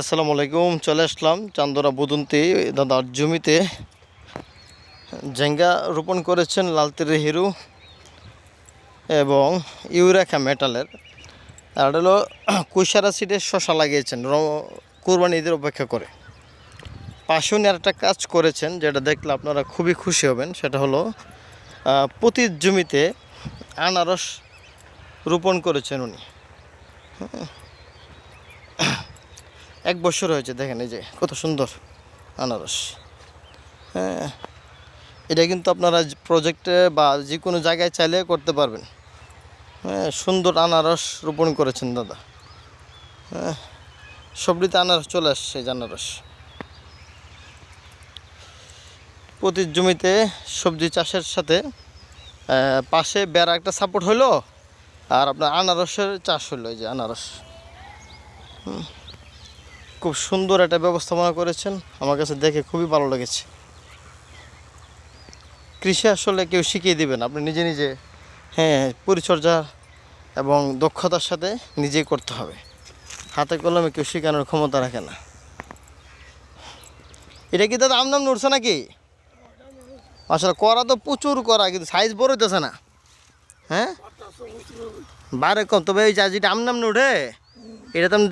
আসসালামু আলাইকুম, চলে আসলাম চান্দরা বুদন্তি, দাদার জমিতে। জেঙ্গা রোপণ করেছেন লালতির হিরু এবং ইউরেখা মেটালের। আর হলো কুইসারা সিটের শশা লাগিয়েছেন কোরবানি ঈদের অপেক্ষা করে। পাশে উনি একটা কাজ করেছেন, যেটা দেখলে আপনারা খুবই খুশি হবেন, সেটা হলো প্রতি জমিতে আনারস রোপণ করেছেন উনি। এক বছর হয়েছে, দেখেন এই যে, কত সুন্দর আনারস। হ্যাঁ এটা কিন্তু আপনারা প্রজেক্টে বা যে কোনো জায়গায় চাইলে করতে পারবেন। হ্যাঁ সুন্দর আনারস রোপণ করেছেন দাদা। হ্যাঁ সবটিতে আনারস চলে আসছে আনারস। প্রতি জমিতে সবজি চাষের সাথে পাশে বেড়া একটা সাপোর্ট হলো আর আপনার আনারসের চাষ হলো এই যে আনারস। খুব সুন্দর একটা ব্যবস্থাপনা করেছেন। আমার কাছে দেখে খুবই ভালো লেগেছে। কৃষি আসলে কেউ শিখিয়ে দিবেন আপনি নিজে নিজে হ্যাঁ পরিচর্যা এবং দক্ষতার সাথে নিজেই করতে হবে। হাতে কলমে কেউ শেখানোর ক্ষমতা রাখে না। এটা কি দাদা আমদাম নড়ছে নাকি? আসলে করা তো প্রচুর করা, কিন্তু সাইজ বড় হইতেছে না। হ্যাঁ? বারে কম, তবে এই যা যেটা আমনাম উঠে, এটা তো